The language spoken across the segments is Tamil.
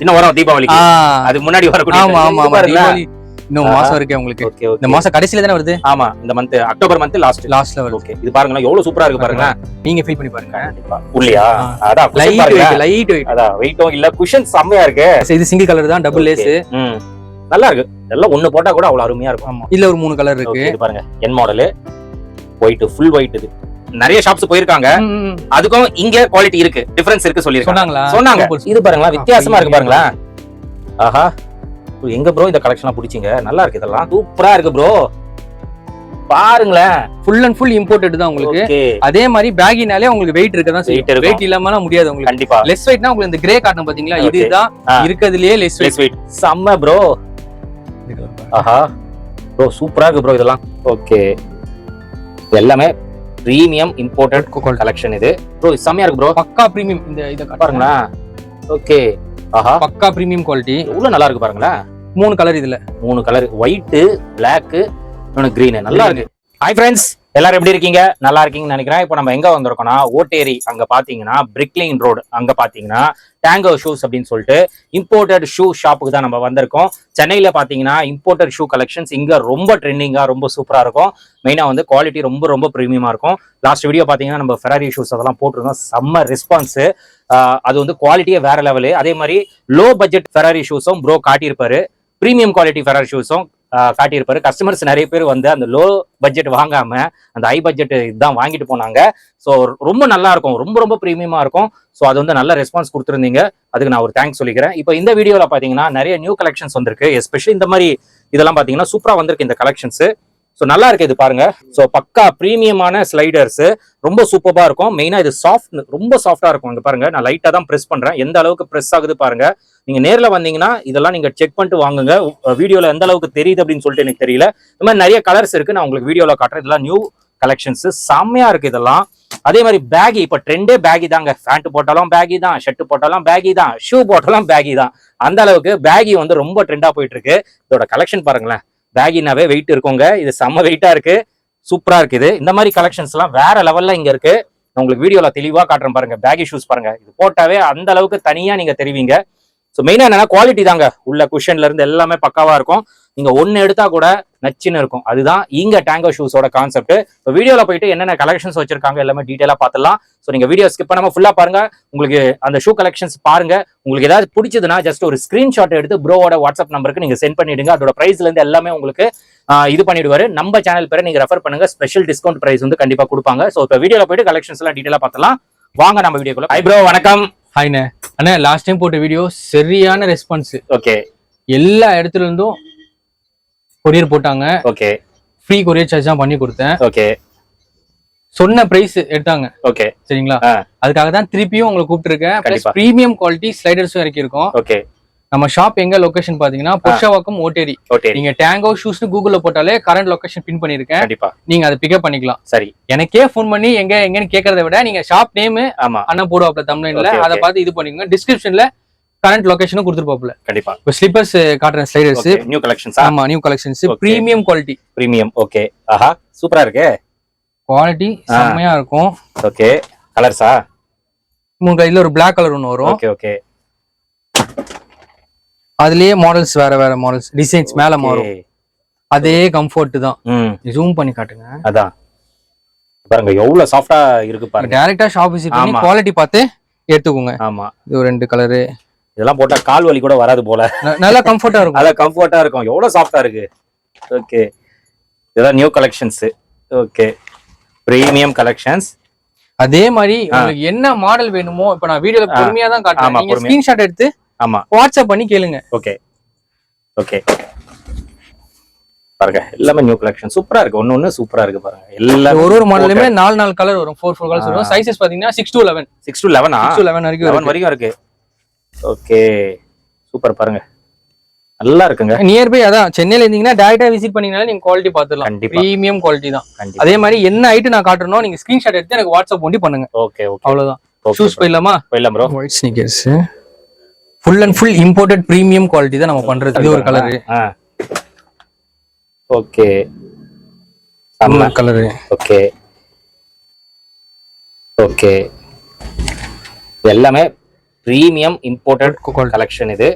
இன்னும் வரும் தீபாவளிக்கு. ஆ, அதுக்கு முன்னாடி வரக்கூடிய ஆமா ஆமா ஆமா. தீபாவளி இன்னும். மாசம் இருக்கு உங்களுக்கு. இந்த மாசம் கடைசில தானே வருது? ஆமா இந்த மந்த் அக்டோபர் மந்த் லாஸ்ட் லாஸ்ட்ல வருது. ஓகே இது பாருங்களேன் எவ்வளவு சூப்பரா இருக்கு பாருங்களேன். நீங்க ஃபீல் பண்ணி பாருங்க. உள்ளியா. அதான் லைட் பாருங்க. வெயிட் லைட் வெயிட் அதான் வெயிட்டும் இல்ல குஷன் செம்மையா இருக்கு. இது சிங்கிள் கலர் தான் டபுள் லேஸ். நல்லா இருக்கு. எல்லாம் ஒண்ணு போட்டா கூட அவ்வளவு அருமையா இருக்கும். இல்ல ஒரு மூணு கலர் இருக்கு. பாருங்க. என் மாடலு ஒயிட் ஃபுல் ஒயிட் இது. நிறைய ஷாப்ஸ் போயிருக்காங்க. அதுக்கும் இங்க குவாலிட்டி இருக்கு. டிஃபரன்ஸ் இருக்கு சொல்லிருக்காங்க சொன்னாங்க. இது பாருங்களா வித்தியாசமா இருக்கு பாருங்களா. ஆஹா. எங்க ப்ரோ இந்த கலெக்ஷன்லாம் பிடிச்சிங்க? நல்லா இருக்கு இதெல்லாம். சூப்பரா இருக்கு ப்ரோ பாருங்களேன். ஃபுல் அண்ட் ஃபுல் இம்போர்ட்டட் தான் உங்களுக்கு. அதே மாதிரி பேகினாலே உங்களுக்கு வெயிட் இருக்க தான் செய்யும். வெயிட் இல்லாமலாம் முடியாது உங்களுக்கு. கண்டிப்பா. லெஸ் வெயிட்னா உங்களுக்கு இந்த கிரே காட்டன் பாத்தீங்களா. இதுதான். இருக்கிறதுலயே லெஸ் Less weight. செம்ம ப்ரோ ஆஹா. ப்ரோ சூப்பரா இருக்கு ப்ரோ இதெல்லாம். ஓகே எல்லாமே பிரீமியம் இம்போர்ட்டட் கலெக்ஷன் இது. ப்ரோ செம்மையா இருக்கு ப்ரோ பக்கா பிரீமியம் இந்த இத பாருங்க பாருங்களேன் ஓகே ஆஹா. பக்கா பிரீமியம் குவாலிட்டி எவ்வளவு நல்லா இருக்கு பாருங்களேன். மூணு கலர் இதுல. மூணு கலர் ஒயிட் பிளாக் இன்னொன்னு கிரீன் நல்லா இருக்கு. ஹாய் ஃப்ரெண்ட்ஸ் எல்லாரும் எப்படி இருக்கீங்க? நல்லா இருக்கீங்கன்னு நினைக்கிறேன். இப்போ நம்ம எங்க வந்திருக்கோம்னா ஓட்டேரி அங்க பாத்தீங்கன்னா பிரிக்லின் ரோடு அங்க பாத்தீங்கன்னா டேங்கோ ஷூஸ் அப்படின்னு சொல்லிட்டு இம்போர்ட்டட் ஷூ ஷாப்புக்கு தான் நம்ம வந்திருக்கோம். சென்னையில பாத்தீங்கன்னா இம்போர்ட்டட் ஷூ கலெக்ஷன்ஸ் இங்க ரொம்ப ட்ரெண்டிங்கா ரொம்ப சூப்பரா இருக்கும். மெயினா வந்து குவாலிட்டி ரொம்ப ரொம்ப ப்ரீமியமா இருக்கும். லாஸ்ட் வீடியோ பாத்தீங்கன்னா நம்ம ஃபெராரி ஷூஸ் அதெல்லாம் போட்டிருந்தோம். செம்ம ரெஸ்பான்ஸ் அது வந்து குவாலிட்டியே வேற லெவலு அதே மாதிரி லோ பட்ஜெட் ஃபெராரி ஷூஸும் ப்ரோ காட்டியிருப்பாரு. ப்ரீமியம் குவாலிட்டி ஃபெராரி ஷூஸும் காட்டியிருப்பாரு. கஸ்டமர்ஸ் நிறைய பேர் வந்து அந்த லோ பட்ஜெட் வாங்காம அந்த ஹை பட்ஜெட் இதுதான் வாங்கிட்டு போனாங்க. ஸோ ரொம்ப நல்லா இருக்கும். ரொம்ப ரொம்ப ப்ரீமியமா இருக்கும். ஸோ அது வந்து நல்ல ரெஸ்பான்ஸ் கொடுத்துருந்தீங்க. அதுக்கு நான் ஒரு தேங்க்ஸ் சொல்லிக்கிறேன். இப்போ இந்த வீடியோவில் பார்த்தீங்கன்னா நிறைய நியூ கலெக்ஷன்ஸ் வந்திருக்கு. எஸ்பெஷலி இந்த மாதிரி இதெல்லாம் பார்த்தீங்கன்னா சூப்பராக வந்திருக்கு இந்த கலெக்ஷன்ஸ் ஸோ நல்லா இருக்கு இது பாருங்க. ஸோ பக்கா ப்ரீமியமான ஸ்லைடர்ஸ் ரொம்ப சூப்பராக இருக்கும். மெயினாக இது சாஃப்ட் ரொம்ப சாஃப்டாக இருக்கும் இங்கே பாருங்க. நான் லைட்டாக தான் ப்ரெஸ் பண்ணுறேன் எந்த அளவுக்கு ப்ரெஸ் ஆகுது பாருங்க. நீங்கள் நேரில் வந்தீங்கன்னா இதெல்லாம் நீங்கள் செக் பண்ணிட்டு வாங்குங்க. வீடியோவில் எந்த அளவுக்கு தெரியுது அப்படின்னு சொல்லிட்டு எனக்கு தெரியல. இந்த மாதிரி நிறைய கலர்ஸ் இருக்கு. நான் உங்களுக்கு வீடியோவில் காட்டுறேன். இதெல்லாம் நியூ கலெக்ஷன்ஸ் செம்மையாக இருக்கு இதெல்லாம். அதே மாதிரி பேகி இப்போ ட்ரெண்டே பேகி தாங்க. பேண்ட் போட்டாலும் பேகி தான். ஷர்ட் போட்டாலும் பேகி தான். ஷூ போட்டாலும் பேகி தான். அந்த அளவுக்கு பேகி வந்து ரொம்ப ட்ரெண்டாக போயிட்டு இருக்கு. இதோட கலெக்ஷன் பாருங்களேன். பேகினாவே வெயிட் இருக்குங்க. இது செம்ம வெயிட்டா இருக்கு. சூப்பரா இருக்குது இந்த மாதிரி கலெக்ஷன்ஸ் எல்லாம் வேற லெவல்ல இங்க இருக்கு. நான் உங்களுக்கு வீடியோல தெளிவா காட்டுறேன் பாருங்க. பேகி ஷூஸ் பாருங்க. இது போட்டாவே அந்த அளவுக்கு தனியா நீங்க தெரிவிங்க. ஸோ மெயினா என்னன்னா குவாலிட்டி தாங்க. உள்ள குஷன்ல இருந்து எல்லாமே பக்காவா இருக்கும். நீங்க ஒன்னு எடுத்தா கூட நச்சுன்னு இருக்கும். அதுதான் இங்க டேங்கோ ஷூஸோட கான்செப்ட் இப்போ வீடியோல போயிட்டு என்னென்ன கலெக்ஷன்ஸ் வச்சிருக்காங்க எல்லாமே டீட்டெயிலா பார்த்துலாம் ஸோ நீங்க வீடியோ ஸ்கிப் பண்ணாம ஃபுல்லா பாருங்க. உங்களுக்கு அந்த ஷூ கலெக்ஷன்ஸ் பாருங்க. உங்களுக்கு ஏதாவது பிடிச்சதுன்னா ஜஸ்ட் ஒரு ஸ்கிரீன்ஷாட் எடுத்து ப்ரோவோட வாட்ஸ்அப் நம்பருக்கு நீங்க சென்ட் பண்ணிடுங்க. அதோட பிரைஸ்ல இருந்து எல்லாமே உங்களுக்கு இது பண்ணிடுவாரு. நம்ம சேனல் பேரை நீங்க ரெஃபர் பண்ணுங்க. ஸ்பெஷல் டிஸ்கவுண்ட் பிரைஸ் வந்து கண்டிப்பா கொடுப்பாங்க. ஸோ இப்போ வீடியோல போயிட்டு கலெக்ஷன்ஸ் எல்லாம் டீட்டெயிலா பார்த்தலாம் வாங்க நம்ம வீடியோக்குள்ள ஹை ப்ரோ வணக்கம். ஹாய்ண்ணே அண்ணா. லாஸ்ட் டைம் போட்ட வீடியோ சரியான ரெஸ்பான்ஸ் ஓகே எல்லா இடத்துல இருந்தும் கொரியர் போட்டாங்க. ஓகே. ஃப்ரீ கொரியர் சார்ஜ் தான் பண்ணி கொடுத்தேன். ஓகே. சொன்ன பிரைஸ் எடுத்தாங்க. ஓகே. சரிங்களா. அதுக்காக தான் திருப்பியும் உங்களை கூப்பிட்டுருக்கேன். ப்ளஸ். ப்ரீமியம் குவாலிட்டி ஸ்லைடர்ஸும் இறக்கியிருக்கோம். ஓகே. நம்ம ஷாப் எங்க லொகேஷன் பாத்தீங்கன்னா புஷவாக்கம் ஓட்டேரி ஓகே நீங்க டேங்கோ ஷூஸ்னு கூகுள்ல போட்டாலே கரண்ட் லொகேஷன் பின் பண்ணிருக்கேன் நீங்க அதை பிக்கப் பண்ணிக்கலாம். சரி. எனக்கே ஃபோன் பண்ணி எங்க எங்கன்னு கேட்கறத விட நீங்க ஷாப் நேம் ஆமா. அண்ணன் போடுவாப்ல தமிழ்ல அதை. பார்த்து இது பண்ணிக்கோங்க. டிஸ்கிரிப்ஷன்ல கரண்ட் லொகேஷனும் கொடுத்துருப்பாப்ல கண்டிப்பா. இப்போ ஸ்லிப்பர்ஸ் காட்டுறேன் ஸ்லைடர்ஸ் நியூ கலெக்ஷன்ஸா ஆமா new collections. Premium quality premium okay ஆஹா சூப்பரா இருக்கு. குவாலிட்டி. செம்மையா இருக்கும். ஓகே கலர்ஸா உங்க இதுல ஒரு Black கலர் ஒன்று வரும். ஓகே ஓகே அதுலயே மாடல்ஸ் வேற வேற மாடல்ஸ் டிசைன்ஸ் மேல மாறும். அதே கம்ஃபர்ட் தான். ஜூம் பண்ணி காட்டுங்க. அதான். பாருங்க எவ்வளவு சாஃப்டா இருக்கு பாருங்க. டைரக்டா ஷாப் விசிட் பண்ணி. குவாலிட்டி பார்த்து எடுத்துக்கோங்க. ஆமா. இது ரெண்டு கலரு இதெல்லாம் போட்டா கால் வலி கூட வராது போல. நல்லா கம்ஃபர்ட்டா இருக்கும். அதான் கம்ஃபர்ட்டா இருக்கும். எவ்வளவு சாஃப்டா இருக்கு? ஓகே இதெல்லாம் new collections okay premium collections அதே மாதிரி. உங்களுக்கு என்ன மாடல் வேணுமோ இப்ப நான் வீடியோல. பொறுமையா தான் காட்டுறேன். நீங்க. ஸ்கிரீன்ஷாட் எடுத்து ஆமா. வாட்ஸ்அப் பண்ணி கேளுங்க. ஓகே ஓகே பாருங்க எல்லாமே நியூ கலெக்ஷன் சூப்பரா இருக்கு. ஒண்ணு ஒண்ணு சூப்பரா இருக்கு பாருங்க. எல்லாம் ஒரு ஒரு மாடலுமே நாலு நாலு கலர் வரும். Four four colours. வரும் சைஸஸ் பாத்தீங்கன்னா six to eleven six to லெவனா six to eleven வரைக்கும். வரைக்கும் இருக்கு. ஓகே. சூப்பர் பாருங்க. நல்லா இருக்குங்க. நியர்பை அதான் சென்னையில இருந்தீங்கன்னா டேரக்டா விசிட் பண்ணீங்கனாலே நீங்க குவாலிட்டி பார்த்துடலாம். கண்டிப்பா. பிரீமியம் குவாலிட்டி தான். அதே மாதிரி என்ன ஐட்டம் நான் காட்டுறனோ நீங்க ஸ்கிரீன்ஷாட் எடுத்து எனக்கு வாட்ஸ்அப் பண்ணி பண்ணுங்க. Okay okay. அவ்வளவுதான். ஷூஸ் போயிடலாமா? போயிடலாம் bro white sneakers full and full imported premium quality தான் நம்ம பண்றது. இது ஒரு கலர் ஆ ஓகே. செம்ம. Colour okay. ஓகே. எல்லாமே பிரீமியம் இம்போர்ட்டட் கலெக்ஷன் இது.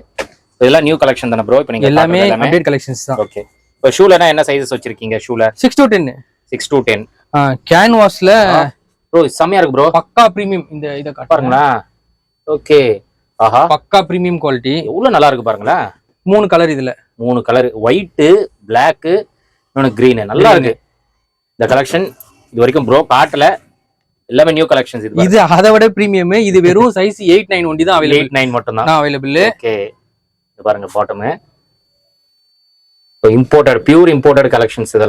இதெல்லாம் நியூ கலெக்ஷன் தானே ப்ரோ இப்போ நீங்க எல்லாமே அப்டேட் கலெக்ஷன்ஸ் தான். ஓகே இப்போ ஷூலனா என்ன சைஸஸ் வச்சிருக்கீங்க ஷூல six to ten six to ten கேன்வாஸ்ல bro செம்மையா இருக்கு ப்ரோ பக்கா பிரீமியம் இந்த இதை பாருங்க பாருங்களேன் ஓகே ஆஹா. பக்கா பிரீமியம் குவாலிட்டி எவ்வளவு நல்லா இருக்கு பாருங்களேன். மூணு கலர் இதுல. மூணு கலர் ஒயிட்டு பிளாக்கு இன்னொன்று green. நல்லா. இருக்கு. இந்த கலெக்ஷன் இது வரைக்கும் ப்ரோ காட்டல. எல்லாமே நியூ கலெக்ஷன்ஸ் இது இது அதை விட பிரீமியம் இது வெறும் சைஸ் எயிட் நைன் ஒண்டி தான் அவைலபிள் எயிட் நைன் மட்டும் தான் அவைலபிள் ஓகே இது பாருங்க bottom imported pure imported collections இது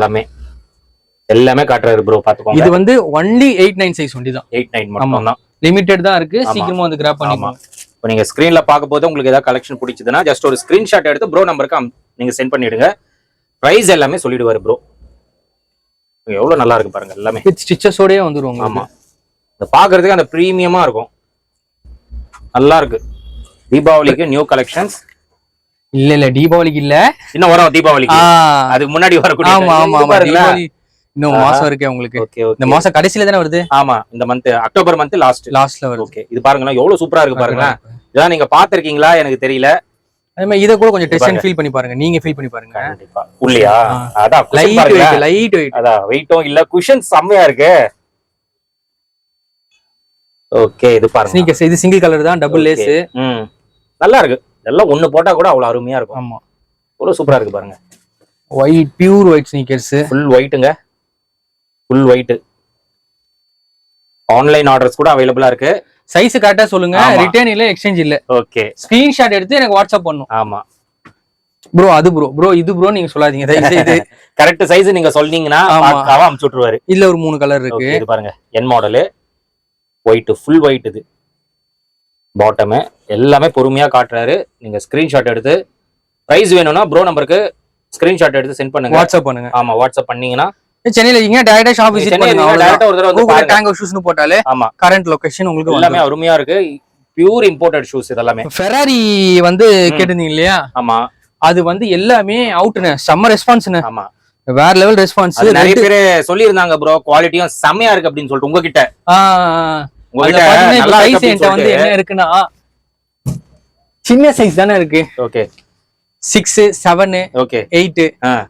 எல்லாமே காட்டுறாரு ப்ரோ இது பாத்துக்கோங்க வந்து ஒன்லி எயிட் நைன் சைஸ் ஒண்டி தான். எயிட் நைன் மட்டும் தான் லிமிடெட் தான் இருக்கு. சீக்கிரமா வந்து கிராப் பண்ணிக்கலாம் இப்போ நீங்க ஸ்கிரீன்ல பார்க்க போது உங்களுக்கு ஏதாவது கலெக்ஷன் பிடிச்சதுன்னா ஜஸ்ட் ஒரு ஸ்கிரீன்ஷாட் எடுத்து ப்ரோ நம்பருக்கு நீங்க சென்ட் பண்ணிடுங்க. பிரைஸ் எல்லாமே சொல்லிடுவாரு ப்ரோ எவ்வளவு நல்லா இருக்கு பாருங்க எல்லாமே. ஸ்டிச்சஸோடயே வந்துரும் ஆமா. இந்த பாக்குறதுக்கு அந்த பிரீமியமா இருக்கும். நல்லா இருக்கு தீபாவளிக்கு நியூ கலெக்ஷன்ஸ் இல்ல இல்ல தீபாவளிக்கு இல்ல. இன்னும் வரும் தீபாவளிக்கு. அதுக்கு முன்னாடி வரக்கூடிய ஆமா ஆமா ஆமா. பாருங்களேன். தீபாவளி இன்னும் மாசம் இருக்கு உங்களுக்கு. இந்த மாசம் கடைசில தானே வருது? ஆமா இந்த மந்த் அக்டோபர் மந்த் லாஸ்ட் லாஸ்ட்ல வருது. ஓகே இது பாருங்களேன் எவ்வளவு சூப்பரா இருக்கு பாருங்களேன். இதெல்லாம் நீங்க பாத்திருக்கீங்களா எனக்கு தெரியல. அதே மாதிரி இதை கூட கொஞ்சம் டெஸ்ட். ஃபீல் பண்ணி பாருங்க. நீங்க ஃபீல் பண்ணி பாருங்க. கண்டிப்பா. உள்ளியா. அதான் லைட். வெயிட் லைட் வெயிட் அதான் வெயிட்டும் இல்ல குஷன் செம்மையா இருக்கு. ஓகே இது பாருங்க. ஸ்னீக்கர்ஸ் இது சிங்கிள் கலர் தான் டபுள் லேஸ் நல்லா இருக்கு. இதெல்லாம் ஒண்ணு போட்டா கூட அவ்வளவு அருமையா இருக்கும். ஆமா. எவ்வளவு சூப்பரா இருக்கு பாருங்க. White pure white sneakers full ஒயிட்டுங்க full white online orders கூட அவைலபிளா இருக்கு. சைஸ் கரெக்டா சொல்லுங்க. ரிட்டர்ன் இல்ல எக்ஸ்சேஞ்ச் இல்ல. ஓகே ஸ்கிரீன்ஷாட் எடுத்து எனக்கு வாட்ஸ்அப் பண்ணும். ஆமா. ப்ரோ அது ப்ரோ ப்ரோ இது ப்ரோ நீங்க சொல்லாதீங்க. செய்து. கரெக்ட் சைஸ் நீங்க சொன்னீங்கன்னா அமுச்சு விட்டுருவாரு. இதுல ஒரு மூணு கலர் இருக்கு. இது பாருங்க. என் மாடலு ஒயிட் ஃபுல் ஒயிட் இது. பாட்டமு எல்லாமே பொறுமையா காட்டுறாரு. நீங்க ஸ்கிரீன்ஷாட் எடுத்து பிரைஸ் வேணும்னா ப்ரோ நம்பருக்கு ஸ்கிரீன்ஷாட் எடுத்து சென்ட் பண்ணுங்க. வாட்ஸ்அப் பண்ணுங்க. ஆமா வாட்ஸ்அப் பண்ணீங்கன்னா. சென்னையில இருக்கீங்க டைரக்டா ஷாப் விசிட் பண்ணுங்க டேரக்டா ஒரு தடவை வந்து டேங்கோ ஷூஸ்னு போட்டாலே ஆமா. கரண்ட் லொகேஷன் உங்களுக்கு எல்லாமே அருமையா இருக்கு. பியூர் இம்போர்ட்டட் ஷூஸ் இதெல்லாமே. ஃபெராரி வந்து கேட்டிருந்தீங்க இல்லையா? ஆமா. அது வந்து எல்லாமே அவுட்னு செம்ம ரெஸ்பான்ஸ்னு ஆமா. வேற லெவல் ரெஸ்பான்ஸ் நிறைய பேரு சொல்லியிருந்தாங்க ப்ரோ குவாலிட்டியும் செம்மையா இருக்கு அப்படின்னு சொல்லிட்டு உங்ககிட்ட. என்கிட்ட வந்து என்ன இருக்குன்னா சின்ன சைஸ் தானே இருக்கு. Okay six seven okay eight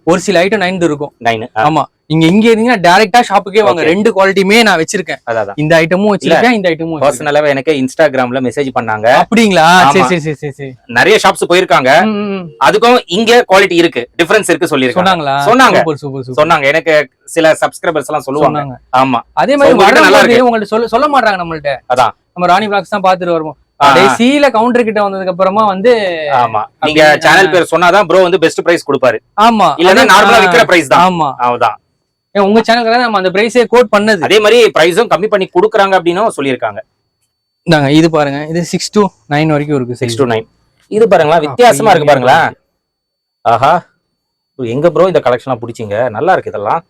ஒரு சில ஐட்டம் நைன் இருக்கும். நைன் ஆமா. நீங்க இங்க இருந்தீங்கன்னா டைரக்டா ஷாப்புக்கே வாங்க. ரெண்டு குவாலிட்டியுமே நான் வச்சிருக்கேன். அதான் இந்த ஐட்டமும் வச்சிருக்கேன் இந்த ஐட்டமும். பர்சனலாவே எனக்கு இன்ஸ்டாகிராம்ல மெசேஜ் பண்ணாங்க. அப்படிங்களா? சரி. சரி சரி சரி நிறைய ஷாப்ஸ் போயிருக்காங்க. அதுக்கும் இங்க குவாலிட்டி இருக்கு. டிஃபரன்ஸ் இருக்கு சொல்லிருக்காங்க சொன்னாங்களா? சொன்னாங்க. சொன்னாங்க. எனக்கு சில சப்ஸ்கிரைபர்ஸ் எல்லாம் சொல்லுவாங்க. ஆமா. அதே மாதிரி உங்கள்ட்ட சொல்ல சொல்ல மாட்டாங்க நம்மள்ட்ட. அதான். நம்ம ராணி பிளாக்ஸ் தான் பாத்துட்டு வருவோம். கடைசியில கவுண்டர் கிட்ட வந்ததுக்கு அப்புறமா வந்து ஆமா. நீங்க சேனல் பேர் சொன்னாதான் ப்ரோ வந்து பெஸ்ட் பிரைஸ் கொடுப்பாரு. ஆமா. இல்லன்னா நார்மலா விக்கிற பிரைஸ் தான். ஆமா. அதுதான் ஏன் உங்க சேனலுக்காக நம்ம அந்த பிரைஸே கோட் பண்ணது. அதே மாதிரி பிரைஸும் கம்மி பண்ணி கொடுக்குறாங்க அப்படின்னும் சொல்லியிருக்காங்க. இந்தாங்க இது பாருங்க. இது சிக்ஸ் to நைன் வரைக்கும் இருக்கு சிக்ஸ் டு நைன் இது பாருங்களா வித்தியாசமா இருக்கு பாருங்களா ஆஹா. எங்க ப்ரோ இந்த கலெக்ஷன்லாம் பிடிச்சிங்க? நல்லா இருக்கு இதெல்லாம்.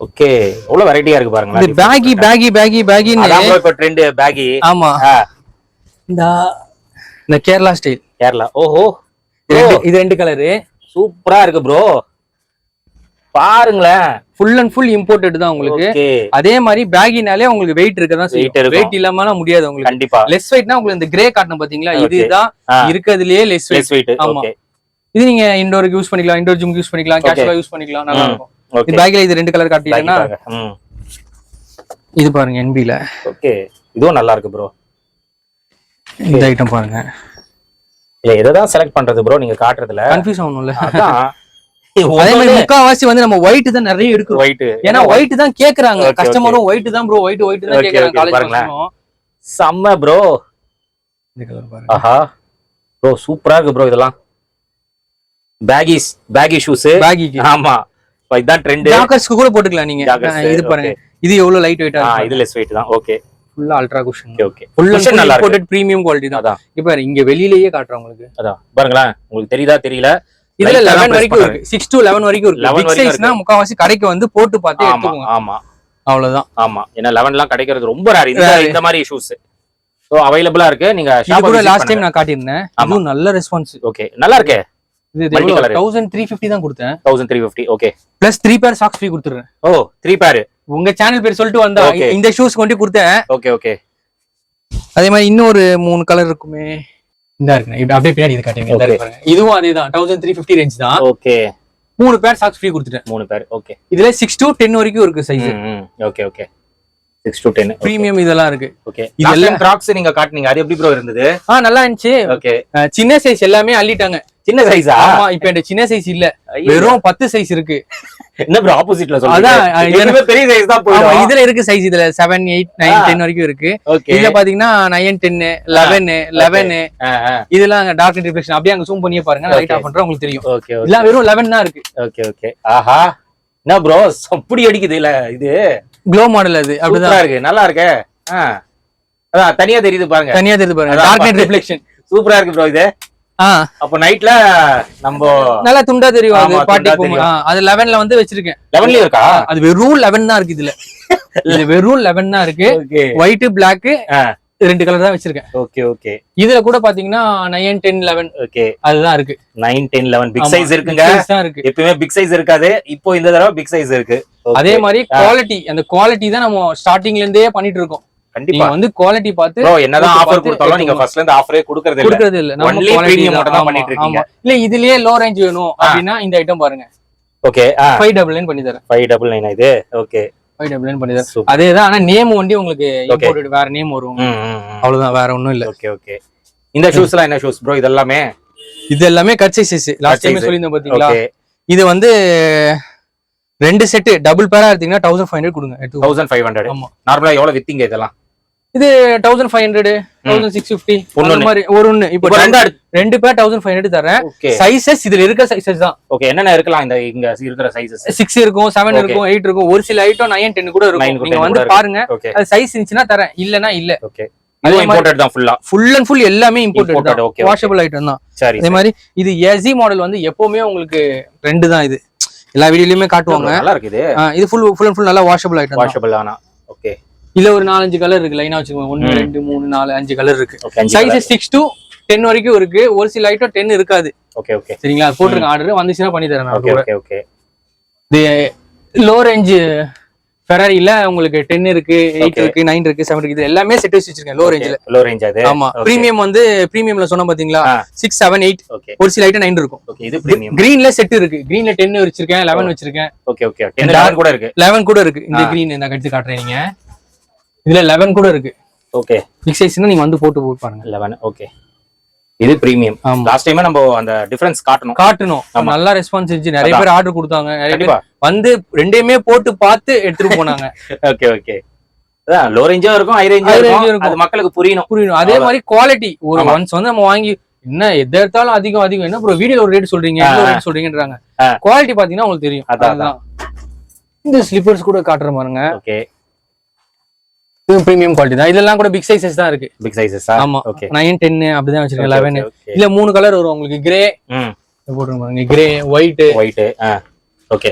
ஓகே எவ்வளவு வெரைட்டியா இருக்கு பாருங்களா இது பேகி பேகி பேகி bro இப்ப ட்ரெண்ட் பேகி ஆமா. இந்த இந்த கேரளா ஸ்டைல் கேரளா. ஓஹோ. இது ரெண்டு கலரு சூப்பரா இருக்கு ப்ரோ பாருங்களேன். ஃபுல் அண்ட் ஃபுல் இம்போர்ட்டட் தான் உங்களுக்கு. அதே மாதிரி பேகினாலே உங்களுக்கு வெயிட் இருக்க தான் Weight செய்யும். வெயிட் இல்லாம முடியாது உங்களுக்கு. கண்டிப்பா. லெஸ் வெயிட்னா உங்களுக்கு இந்த கிரே காட்டணும் பாத்தீங்களா. இதுதான். இருக்கிறதுலயே லெஸ் வெயிட் ஆமா. இது நீங்க இண்டோருக்கு யூஸ் பண்ணிக்கலாம். இண்டோர் ஜிம் யூஸ் பண்ணிக்கலாம். கேஷுவலா யூஸ் பண்ணிக்கலாம். நல்லா. இருக்கும். இது பேக்ல இது ரெண்டு கலர் காட்டிட்டீங்கன்னா இது பாருங்க என்பில ஓகே இதுவும் நல்லா இருக்கு ப்ரோ இந்த ஐட்டம் பாருங்க. இல்ல எதை செலக்ட் பண்றது ப்ரோ நீங்க காட்டுறதுல. கன்ஃபியூஸ் ஆகணும்ல. அதான். அதே மாதிரி முக்காவாசி வந்து நம்ம ஒயிட் தான் நிறைய எடுக்கிறோம். ஒயிட் ஏன்னா ஒயிட் தான் கேக்குறாங்க. கஸ்டமரும் ஒயிட் தான் ப்ரோ ஒயிட் ஒயிட் தான் கேக்குறாங்க. காலேஜ் செம்ம ப்ரோ ஆஹா. ப்ரோ சூப்பரா இருக்கு ப்ரோ இதெல்லாம். பேகிஸ் பேகி ஷூஸ் பேகிக்கு ஆமா. இதான் ட்ரெண்ட் ஜாக்கர்ஸ்க்கு கூட போட்டுக்கலாம் நீங்க. இது பாருங்க. இது எவ்வளவு லைட் வெயிட்டா இருக்கு இது லெஸ் வெயிட் தான். ஓகே ஃபுல்லா ultra cushion okay okay full and நல்லா இருக்கு. பிரீமியம் குவாலிட்டி தான். இப்ப இங்க வெளியிலேயே காட்டுறேன் உங்களுக்கு. அதான். பாருங்களேன். உங்களுக்கு தெரியுதா தெரியல? இதுல 11 press வரைக்கும். இருக்கு. சிக்ஸ் to 11 வரைக்கும் இருக்கு. 11 பிக் வரைக்கும் சைஸ்னா முக்காவாசி கடைக்கு வந்து போட்டு பார்த்து ஆமா ஆமா. அவ்வளவுதான். ஆமா. ஏன்னா லெவன்லாம் கிடைக்கிறது ரொம்ப ரேர் இந்த மாதிரி ஷூஸ் ஸோ அவைலபிளா இருக்கு. நீங்க இது கூட லாஸ்ட் டைம் நான் காட்டியிருந்தேன். ஆமா. இதுவும் நல்ல ரெஸ்பான்ஸ் ஓகே நல்லா இருக்கே. இது. தௌசண்ட் த்ரீ ஃபிஃப்டி தான் கொடுத்தேன். Thousand three fifty okay plus three pair socks free கொடுத்துறேன் ஓ த்ரீ பேரு உங்க சேனல் பேர் சொல்லிட்டு வந்தா. இந்த ஷூஸ் கொண்டு கொடுத்தேன். ஓகே ஓகே அதே மாதிரி இன்னொரு மூணு கலர் இருக்குமே. இந்த இருக்குண்ணே இப்ப அப்படியே பின்னாடி இது காட்டுங்க. இந்த பாருங்க. இதுவும் அதே தான் தௌசண்ட் த்ரீ ஃபிஃப்டி ரேஞ்ச் தான். ஓகே மூணு பேர் சாக்ஸ் ஃப்ரீ கொடுத்துட்டேன். மூணு பேர் ஓகே இதுல சிக்ஸ் to டென் வரைக்கும் இருக்கு size okay okay six to ten premium இதெல்லாம் இருக்கு. ஓகே இதெல்லாம் கிராக்ஸ் நீங்க காட்டுனீங்க. அது எப்படி ப்ரோ இருந்தது? ஆ நல்லா இருந்துச்சு. ஓகே சின்ன சைஸ் எல்லாமே அள்ளிட்டாங்க. சின்ன சைஸா ஆமா இப்ப என்கிட்ட சின்ன சைஸ் இல்ல. வெறும் பத்து சைஸ் இருக்கு. என்ன ப்ரோ ஆப்போசிட்ல சொல்றீங்க? பெரிய சைஸ் தான் போயிடும். இதுல இருக்கு சைஸ் இதுல செவன் எயிட் நைன் ஆ. டென் வரைக்கும் இருக்கு. ஓகே இதுல பாத்தீங்கன்னா நைன் டென் லெவன் லெவன் இதெல்லாம் அங்க டார்க் ரிஃப்ளெக்ஷன் அப்படியே அங்க ஜூம் பண்ணியே பாருங்க லைட். ஆஃப் பண்றேன் உங்களுக்கு தெரியும். ஓகே இதெல்லாம் வெறும் லெவன் தான் இருக்கு. ஓகே ஓகே ஆஹா. என்ன ப்ரோ அப்படி அடிக்குது இல்ல இது? க்ளோ மாடல் அது அப்படிதான். இருக்கு. நல்லா இருக்கே. அதான் தனியா தெரியுது பாருங்க. தனியா தெரியுது பாருங்க. Dark night. ரிஃப்ளெக்ஷன் சூப்பரா இருக்கு ப்ரோ இது. அப்போ நைட்ல நம்ம நல்லா துண்டா தெரியும் அது பாட்டி அது லெவன்ல வந்து வச்சிருக்கேன். லெவன்லயும் இருக்கா? அது வெறும் லெவன் தான் இருக்கு இதுல. இது வெறும் லெவன் தான் இருக்கு. White black. ரெண்டு கலர் தான் வச்சிருக்கேன். Okay okay. இதுல கூட பாத்தீங்கன்னா நைன் டென் லெவன் ஓகே. அதுதான் இருக்கு. Nine ten eleven big size இருக்குங்க. இருக்கு. எப்பயுமே பிக் சைஸ் இருக்காது. இப்போ இந்த தடவை பிக் சைஸ் இருக்கு. அதே மாதிரி. குவாலிட்டி அந்த குவாலிட்டி தான் நம்ம ஸ்டார்டிங்ல இருந்தே பண்ணிட்டு இருக்கோம். கண்டிப்பா. வந்து குவாலிட்டி பார்த்து ப்ரோ என்னதான் ஆஃபர் கொடுத்தாலும் நீங்க. ஃபர்ஸ்ட்ல இருந்து ஆஃபரே கொடுக்கறது இல்ல. கொடுக்கறது இல்ல. நம்ம தான். மட்டும் தான் பண்ணிட்டு இருக்கீங்க. இல்ல இதுலயே லோ ரேஞ்ச் வேணும் அப்படின்னா இந்த ஐட்டம் பாருங்க. ஓகே ஆ. ஃபைவ் டபுள் நைன் பண்ணி தரேன். ஃபைவ் டபுள் நைன் இது? ஓகே ஃபைவ் டபுள் நைன் பண்ணி தரேன். அதே தான். ஆனா நேம் வண்டி உங்களுக்கு இம்போர்ட்டட் வேற நேம் வரும். அவ்வளவுதான். வேற ஒண்ணும் இல்ல. ஓகே ஓகே இந்த ஷூஸ் எல்லாம் என்ன ஷூஸ் ப்ரோ இதெல்லாமே? இது எல்லாமே கட் சைஸ் லாஸ்ட் டைம். சொல்லியிருந்தேன் பாத்தீங்களா? இது வந்து ரெண்டு செட் டபுள் பேரா எடுத்தீங்கன்னா தௌசண்ட் ஃபைவ் ஹண்ட்ரட் கொடுங்க. தௌசண்ட் ஃபைவ் ஹண்ட்ரட் நார்மலா எவ்வளவு வித்தீங்க இதெல்லாம்? இது thousand five hundred thousand six fifty ஒண்ணொண்ணு. மாதிரி ஒரு ஒண்ணு இப்போ ரெண்டு ரெண்டு பேர் தௌசண்ட் ஃபைவ் ஹண்ட்ரட் தரேன் சைசஸ் இதுல இருக்க சைசஸ் தான். ஓகே என்னென்ன இருக்கலாம் இந்த இங்க இருக்கிற சைஸஸ் சிக்ஸ் இருக்கும் செவன். இருக்கும் எயிட் இருக்கும். ஒரு சில ஐட்டம் நைன் டென் கூட இருக்கும். நீங்க 10 வந்து. பாருங்க. அது சைஸ் இருந்துச்சுன்னா தரேன் இல்லனா இல்ல. ஓகே. இம்போர்ட்டட் தான் ஃபுல்லா ஃபுல் அண்ட் ஃபுல் எல்லாமே இம்போர்ட்டட் தான். வாஷபிள் ஐட்டம் தான். சரி அதே மாதிரி இது எஸ்இ மாடல் வந்து எப்பவுமே உங்களுக்கு ரெண்டு தான் இது. எல்லா வீடியோலயுமே காட்டுவாங்க. நல்லா இருக்குது. ஆ, இது ஃபுல் ஃபுல் அண்ட் ஃபுல் நல்லா வாஷபிள் ஐட்டம் வாஷபிள் ஆனா. இதுல ஒரு நாலஞ்சு கலர் இருக்கு. லைனா வச்சுக்கோங்க. ஒன்னு. ரெண்டு மூணு நாலு அஞ்சு கலர் இருக்கு. சைஸ் சிக்ஸ் to டென் வரைக்கும் இருக்கு. ஒரு சில ஐட்டம் டென் இருக்காது. Okay okay. சரிங்களா? போட்டிருக்க ஆர்டர் வந்துச்சுன்னா பண்ணி தரேன் ஓகே. ஓகே இது லோ ரேஞ்ச் ஃபெராரில உங்களுக்கு டென் இருக்கு எயிட். இருக்கு நைன் இருக்கு செவன் இருக்கு. இது எல்லாமே செட் வச்சு வச்சிருக்கேன் லோ ரேஞ்சில் லோ. ரேஞ்ச் அது? ஆமா. பிரீமியம் வந்து பிரீமியம்ல சொன்ன பாத்தீங்களா. சிக்ஸ் செவன் எயிட் ஒரு சில ஐட்டம் நைன் இருக்கும். ஓகே இது பிரீமியம் கிரீன்ல செட் இருக்கு. கிரீன்ல டென் வச்சிருக்கேன் லெவன் வச்சிருக்கேன். ஓகே ஓகே 10 11 கூட இருக்கு. லெவன் கூட இருக்கு. இந்த. கிரீன் நான் கடிச்சு காட்டுறேன் நீங்க. இதுல லெவன் கூட இருக்கு. ஓகே பிக் சைஸ்னா நீங்க வந்து போட்டு போட்டு பாருங்க. 11 ஓகே இது பிரீமியம் லாஸ்ட் டைமே நம்ம அந்த டிஃபரன்ஸ் காட்டணும். காட்டணும். நல்லா ரெஸ்பான்ஸ் இருந்துச்சு. நிறைய. பேர் ஆர்டர் கொடுத்தாங்க. நிறைய பேர் கண்டிப்பா. வந்து ரெண்டையுமே போட்டு பார்த்து எடுத்துட்டு போனாங்க. ஓகே ஓகே அதான் லோ ரேஞ்சும் இருக்கும் ஹை ரேஞ்சும் இருக்கும். மக்களுக்கு புரியணும். புரியணும். அதே. மாதிரி குவாலிட்டி ஒரு. ஒன்ஸ் வந்து நம்ம வாங்கி என்ன எது எடுத்தாலும் அதிகம் அதிகம். என்ன ப்ரோ வீடியோல ஒரு ரேட் சொல்றீங்க. ரேட் சொல்றீங்கன்றாங்க. குவாலிட்டி பாத்தீங்கன்னா உங்களுக்கு தெரியும். அதான், இந்த ஸ்லிப்பர்ஸ் கூட காட்டுற பாருங்க. ஓகே பிரீமியம் குவாலிட்டி தான். இதெல்லாம் கூட பிக் சைசஸ் தான் இருக்கு. பிக் சைஸஸ் ஆமா. ஓகே நைன் டென் அப்படிதான் வச்சிருக்கேன் லெவன். இல்ல மூணு கலர் வரும் உங்களுக்கு. கிரே ம். போட்டுருங்க பாருங்க. Grey white white okay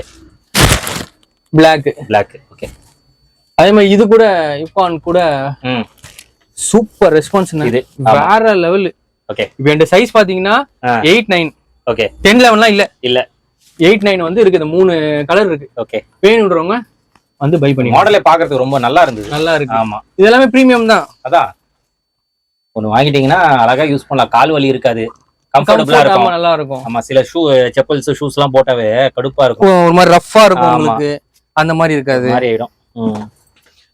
black Black. Okay அதே மாதிரி இது கூட இப்பான் கூட சூப்பர் ரெஸ்பான்ஸ் இது வேற லெவல் ஓகே இப்போ என் சைஸ் பாத்தீங்கன்னா. எயிட் நைன் ஓகே டென் லெவன்லாம் இல்ல. இல்ல. எயிட் நைன் வந்து இருக்குது. மூணு கலர் இருக்கு. ஓகே வேணுன்றவங்க வந்து பை பண்ணி மாடலே பாக்குறதுக்கு ரொம்ப நல்லா இருந்தது. நல்லா இருக்கு. ஆமா. இது எல்லாமே பிரீமியம் தான். அதான் ஒன்னு வாங்கிட்டீங்கன்னா அழகா யூஸ் பண்ணலாம். கால் வலி இருக்காது. கம்ஃபர்டபுளா இருக்கும். நல்லா இருக்கும். ஆமா சில ஷூ செப்பல்ஸ் ஷூஸ் எல்லாம் போட்டாவே கடுப்பா இருக்கும். ஒரு மாதிரி ரஃப்பா இருக்கும். உங்களுக்கு. அந்த மாதிரி இருக்காது. மாதிரி ஆயிடும்.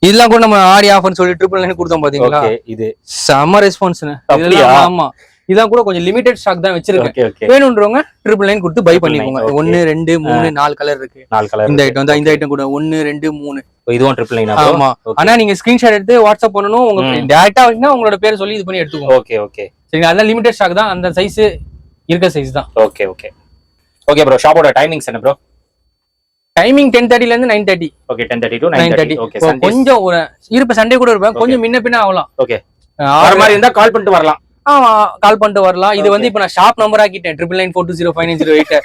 இதெல்லாம் கூட நம்ம ஆடி ஆஃபர்னு சொல்லி ட்ரிபிள் நைன் கொடுத்தோம் பாத்தீங்களா? இது. செம ரெஸ்பான்ஸ் அப்படியா? ஆமா. இதான் கூட கொஞ்சம் லிமிடெட் ஸ்டாக் தான் வச்சிருக்கேன். வேணுன்றவங்க ட்ரிபிள் நைன் கொடுத்து பை 999, பண்ணிக்கோங்க. ஒன்னு ரெண்டு மூணு நாலு கலர் இருக்கு. நாலு கலர் இந்த ஐட்டம் தான் இந்த ஐட்டம் கூட. ஒன்னு ரெண்டு மூணு. இதுவும் ட்ரிபிள் நைன் ஆமா. ஆனா நீங்க ஸ்கிரீன்ஷாட் எடுத்து வாட்ஸ்அப் பண்ணணும். உங்களுக்கு. டேரக்டா வாங்கினா உங்களோட பேர் சொல்லி இது பண்ணி எடுத்துக்கோங்க. ஓகே ஓகே சரிங்களா? அதெல்லாம் லிமிடெட் ஸ்டாக் தான். அந்த சைஸ் இருக்க சைஸ் தான். ஓகே ஓகே ஓகே ப்ரோ ஷாப்போட டைமிங்ஸ் என்ன ப்ரோ டைமிங் டென் தேர்ட்டில இருந்து nine thirty okay ten thirty to nine thirty okay கொஞ்சம் ஒரு இருப்ப சண்டே கூட இருப்பேன். கொஞ்சம் முன்ன பின்ன ஆகலாம். ஓகே ஆறு மாதிரி இருந்தா கால் பண்ணிட்டு வரலாம். கால் பண்ணிட்டு வரலாம். இது. வந்து இப்ப நான் shop number ஆக்கிட்டேன். Triple nine four two zero five nine zero eight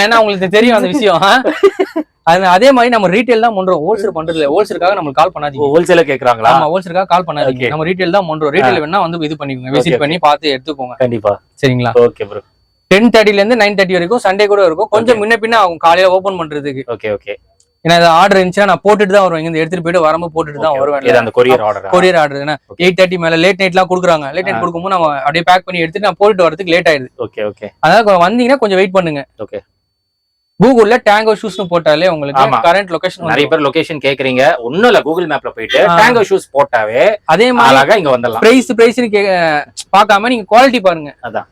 ஏன்னா உங்களுக்கு தெரியும் அந்த விஷயம்? அது அதே மாதிரி நம்ம ரீட்டைல் தான் பண்றோம் ஹோல்சேல் பண்றது இல்ல ஹோல்சேலுக்காக நம்மளுக்கு கால் பண்ணாதீங்க. ஹோல்சேல கேக்குறாங்களா? ஆமா ஹோல்சேலுக்காக கால் பண்ணாதீங்க. நம்ம ரீட்டைல் தான் பண்றோம் ரீட்டைல் வேணா வந்து இது பண்ணிக்கோங்க. விசிட். பண்ணி பார்த்து எடுத்துக்கோங்க. கண்டிப்பா. சரிங்களா? ஓகே ப்ரோ டென் தேர்ட்டில இருந்து நைன் தேர்ட்டி வரைக்கும் சண்டே கூட இருக்கும். கொஞ்சம். முன்ன பின்ன ஆகும் காலையில ஓபன் பண்றதுக்கு. ஓகே ஓகே ஏன்னா இது ஆர்டர் இருந்துச்சுன்னா நான் போட்டுட்டு தான் வருவேன். இங்க எடுத்துட்டு போயிட்டு வரும்போது போட்டுட்டு தான் வருவேன் அந்த கொரியர் ஆர்டர் கொரியர் ஆர்டர் ஏன்னா. எயிட் தேர்ட்டி மேல லேட் நைட்லாம் கொடுக்குறாங்க. லேட் நைட் கொடுக்கும்போது நம்ம அப்படியே பேக் பண்ணி எடுத்துட்டு நான் போட்டுட்டு வரதுக்கு லேட் ஆயிடுது. ஓகே ஓகே கொஞ்சம் வந்தீங்கன்னா கொஞ்சம் வெயிட் பண்ணுங்க. Okay. கூகுள்ல டேங்கோ ஷூஸ்னு போட்டாலே உங்களுக்கு. கரண்ட் லொகேஷன் நிறைய பேர் லொகேஷன் கேக்குறீங்க. ஒண்ணும் இல்ல கூகுள் மேப்ல போயிட்டு. டேங்கோ ஷூஸ் போட்டாவே அதே மாதிரி இங்க வந்துடலாம். பிரைஸ் பிரைஸ்னு கே பார்க்காம நீங்க குவாலிட்டி பாருங்க. அதான்.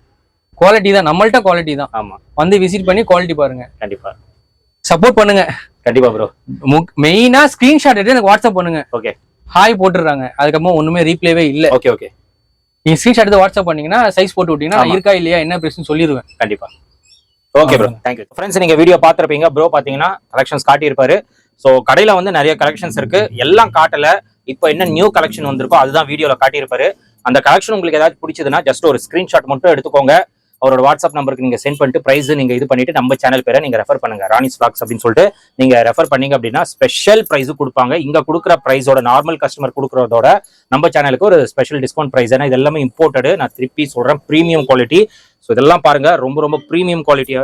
குவாலிட்டி தான். நம்மள்ட்ட குவாலிட்டி தான். ஆமா. வந்து விசிட் பண்ணி குவாலிட்டி பாருங்க. கண்டிப்பா. சப்போர்ட் பண்ணுங்க. கண்டிப்பா ப்ரோ மெயினா ஸ்கிரீன்ஷாட் எடுத்து எனக்கு வாட்ஸ்அப் பண்ணுங்க. Okay. ஹாய் போட்டுடுறாங்க. அதுக்கப்புறம் ஒண்ணுமே ரீப்ளேவே இல்ல. ஓகே ஓகே நீங்க ஸ்கிரீன்ஷாட் எடுத்து வாட்ஸ்அப் பண்ணீங்கன்னா சைஸ் போட்டு விட்டீங்கன்னா. இருக்கா இல்லையா என்ன பிரச்சனை சொல்லிடுவேன். கண்டிப்பா. Okay bro thank you friends நீங்க வீடியோ பார்த்திருப்பீங்க. ப்ரோ பாத்தீங்கன்னா கலெக்ஷன்ஸ் காட்டியிருப்பாரு. ஸோ கடையில வந்து நிறைய கலெக்ஷன்ஸ் இருக்கு. எல்லாம் காட்டல. இப்போ என்ன நியூ கலெக்ஷன் வந்திருக்கோ அதுதான் வீடியோல காட்டியிருப்பாரு. அந்த கலெக்ஷன் உங்களுக்கு ஏதாச்சும் பிடிச்சதுன்னா ஜஸ்ட் ஒரு ஸ்கிரீன்ஷாட் மட்டும் எடுத்துக்கோங்க. அவரோட வாட்ஸ்அப் நம்பருக்கு நீங்க சென்ட் பண்ணிட்டு பிரைஸ் நீங்க இது பண்ணிட்டு நம்ம சேனல் பேரை நீங்க ரெஃபர் பண்ணுங்க. ராணிஸ் ஃபிளாக்ஸ் அப்படின்னு சொல்லிட்டு நீங்க ரெஃபர் பண்ணீங்க அப்படின்னா ஸ்பெஷல் பிரைஸ் கொடுப்பாங்க. இங்க கொடுக்குற பிரைஸோட நார்மல் கஸ்டமர் கொடுக்குறதோட நம்ம சேனலுக்கு ஒரு ஸ்பெஷல் டிஸ்கவுண்ட் பிரைஸ் ஏன்னா இது எல்லாமே இம்போர்ட்டடு நான் திருப்பி சொல்றேன் ப்ரீமியம் குவாலிட்டி ஸோ இதெல்லாம் பாருங்க. ரொம்ப ரொம்ப ப்ரீமியம் குவாலிட்டி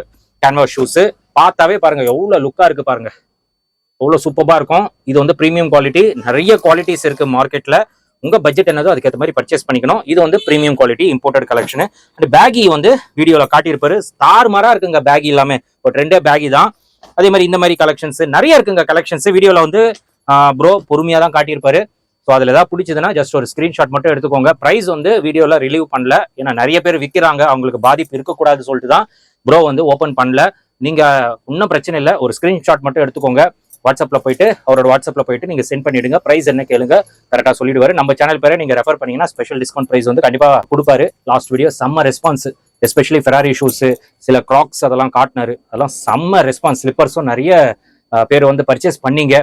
கேன்வாஸ் ஷூஸ் பார்த்தாவே பாருங்க. எவ்வளவு லுக்கா இருக்கு பாருங்க. எவ்வளவு சூப்பராக இருக்கும். இது வந்து ப்ரீமியம் குவாலிட்டி நிறைய குவாலிட்டிஸ் இருக்கு மார்க்கெட்ல உங்கள் பட்ஜெட் என்னதோ அதுக்கேற்ற மாதிரி பர்ச்சேஸ் பண்ணிக்கணும். இது வந்து premium quality imported collection and baggy வந்து வீடியோவில் காட்டியிருப்பாரு. ஸ்டார் மாரா இருக்குங்க பேகி எல்லாமே. ஒரு ரெண்டே பேகி தான். அதே மாதிரி இந்த மாதிரி கலெக்ஷன்ஸ் நிறைய இருக்குங்க கலெக்ஷன்ஸ் வீடியோவில் வந்து ப்ரோ பொறுமையாக தான் காட்டியிருப்பாரு. ஸோ அதில் ஏதாவது பிடிச்சதுன்னா ஜஸ்ட் ஒரு ஸ்க்ரீன்ஷாட் மட்டும் எடுத்துக்கோங்க. ப்ரைஸ் வந்து வீடியோவில் ரிலீவ் பண்ணல. ஏன்னா நிறைய பேர் விற்கிறாங்க அவங்களுக்கு பாதிப்பு இருக்கக்கூடாது சொல்லிட்டு தான் ப்ரோ வந்து ஓப்பன் பண்ணல. நீங்கள் இன்னும் பிரச்சனை இல்லை. ஒரு ஸ்க்ரீன்ஷாட் மட்டும் எடுத்துக்கோங்க. வாட்ஸ்அப்பில் போயிட்டு அவரோட வாட்ஸ்அப்பில் போயிட்டு நீங்கள் சென்ட் பண்ணிடுங்க. ப்ரைஸ் என்ன கேளுங்க. கரெக்டாக சொல்லிடுவார். நம்ம சேனல் பேரை நீங்கள் ரெஃபர் பண்ணீங்கன்னா ஸ்பெஷல் டிஸ்கவுண்ட் ப்ரைஸ் வந்து கண்டிப்பாக கொடுப்பாரு. லாஸ்ட் வீடியோ செம்ம ரெஸ்பான்ஸ் எஸ்பெஷலி ஃபெராரி ஷூஸு சில க்ராக்ஸ் அதெல்லாம் காட்டினாரு. அதெல்லாம் செம்ம ரெஸ்பான்ஸ் ஸ்லிப்பர்ஸும் நிறைய பேர் வந்து பர்ச்சேஸ் பண்ணீங்க.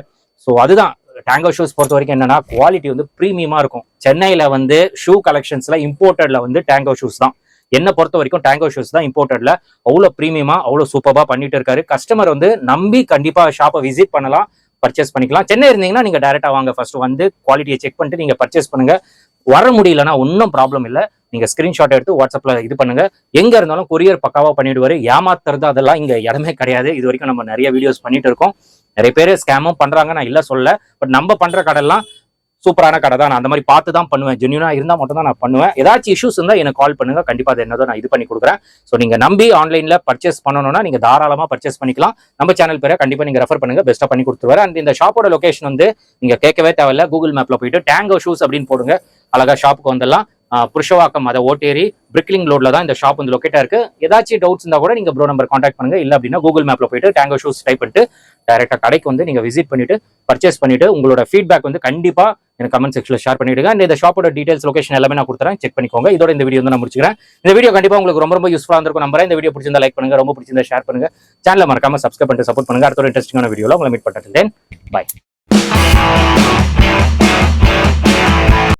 ஸோ அதுதான். டேங்கோ ஷூஸ் பொறுத்த வரைக்கும் என்னன்னா குவாலிட்டி வந்து ப்ரீமியமாக இருக்கும். சென்னையில் வந்து ஷூ கலெக்ஷன்ஸில் இம்போர்ட்டடில் வந்து டேங்கோ ஷூஸ் தான். என்ன பொறுத்த வரைக்கும் டேங்கோ ஷூஸ் தான் இம்போர்ட்டட்ல அவ்வளோ ப்ரீமியமா அவ்வளோ சூப்பரா பண்ணிட்டு இருக்காரு. கஸ்டமர் வந்து நம்பி கண்டிப்பா ஷாப்பை விசிட் பண்ணலாம் பர்ச்சேஸ் பண்ணிக்கலாம். சென்னை இருந்தீங்கன்னா நீங்க டேரக்டா வாங்க. ஃபர்ஸ்ட் வந்து குவாலிட்டியை செக் பண்ணிட்டு நீங்க பர்ச்சேஸ் பண்ணுங்க. வர முடியலன்னா ஒன்றும் ப்ராப்ளம் இல்லை. நீங்க ஸ்கிரீன்ஷாட் எடுத்து வாட்ஸ்அப்ல இது பண்ணுங்க. எங்க இருந்தாலும் கொரியர் பக்காவா பண்ணிடுவாரு. ஏமாத்துறது அதெல்லாம் இங்க இடமே கிடையாது. இது வரைக்கும் நம்ம நிறைய வீடியோஸ் பண்ணிட்டு இருக்கோம். நிறைய பேர் ஸ்கேமும் பண்றாங்க நான் இல்ல சொல்ல. பட் நம்ம பண்ற கடைலாம் சூப்பரான கடை தான். நான் அந்த மாதிரி பார்த்து தான் பண்ணுவேன். ஜென்யூனா இருந்தால் மட்டும் தான் நான் பண்ணுவேன். ஏதாச்சும் இஷ்யூஸ் இருந்தால் எனக்கு கால் பண்ணுங்க. கண்டிப்பாக அது என்னதோ நான் இது பண்ணி கொடுக்குறேன். ஸோ நீங்கள் நம்பி ஆன்லைனில் பர்ச்சேஸ் பண்ணணும்னா நீங்கள் தாராளமாக பர்ச்சேஸ் பண்ணிக்கலாம். நம்ம சேனல் பேரை கண்டிப்பாக நீங்கள் ரெஃபர் பண்ணுங்க. பெஸ்ட்டாக பண்ணி கொடுத்துருவாரு. அண்ட் இந்த ஷாப்போட லொக்கேஷன் வந்து நீங்கள் கேட்கவே தேவையில்ல. கூகுள் மேப்பில் போயிட்டு டேங்கோ ஷூஸ் அப்படின்னு போடுங்க. அழகாக ஷாப்புக்கு வந்துடலாம். புருஷவாக்கம் அதை ஓட்டேரி பிரிக்லிங் ரோட்ல தான் இந்த ஷாப் வந்து லொக்கேட்டா இருக்கு. ஏதாச்சும் டவுட்ஸ் இருந்தா கூட நீங்க ப்ரோ நம்பர் காண்டாக்ட் பண்ணுங்க. இல்ல அப்படின்னா கூகுள் மேப்ல போயிட்டு டேங்கோ ஷூஸ் டைப் பண்ணிட்டு டைரக்டா கடைக்கு வந்து நீங்க விசிட் பண்ணிட்டு பர்ச்சேஸ் பண்ணிட்டு உங்களோட ஃபீட்பேக் வந்து கண்டிப்பா எனக்கு கமெண்ட் செக்ஷன்ல ஷேர் பண்ணிடுங்க. அண்ட் இந்த ஷாப்போட டீடைல்ஸ் லொகேஷன் எல்லாமே நான் கொடுத்துறேன். செக் பண்ணிக்கோங்க. இதோட இந்த வீடியோ வந்து நான் முடிச்சுக்கிறேன். இந்த வீடியோ கண்டிப்பா உங்களுக்கு ரொம்ப ரொம்ப யூஸ்ஃபுல்லா இருக்கும் நம்பர் இந்த வீடியோ பிடிச்சிருந்தா லைக் பண்ணுங்க. ரொம்ப பிடிச்சிருந்தா ஷேர் பண்ணுங்க. சேனல் மறக்காம சப்ஸ்கிரைப் பண்ணிட்டு சப்போர்ட் பண்ணுங்க. அடுத்த ஒரு இன்ட்ரெஸ்டிங்கான வீடியோல உங்களை மீட் பண்ணுறேன் பாய்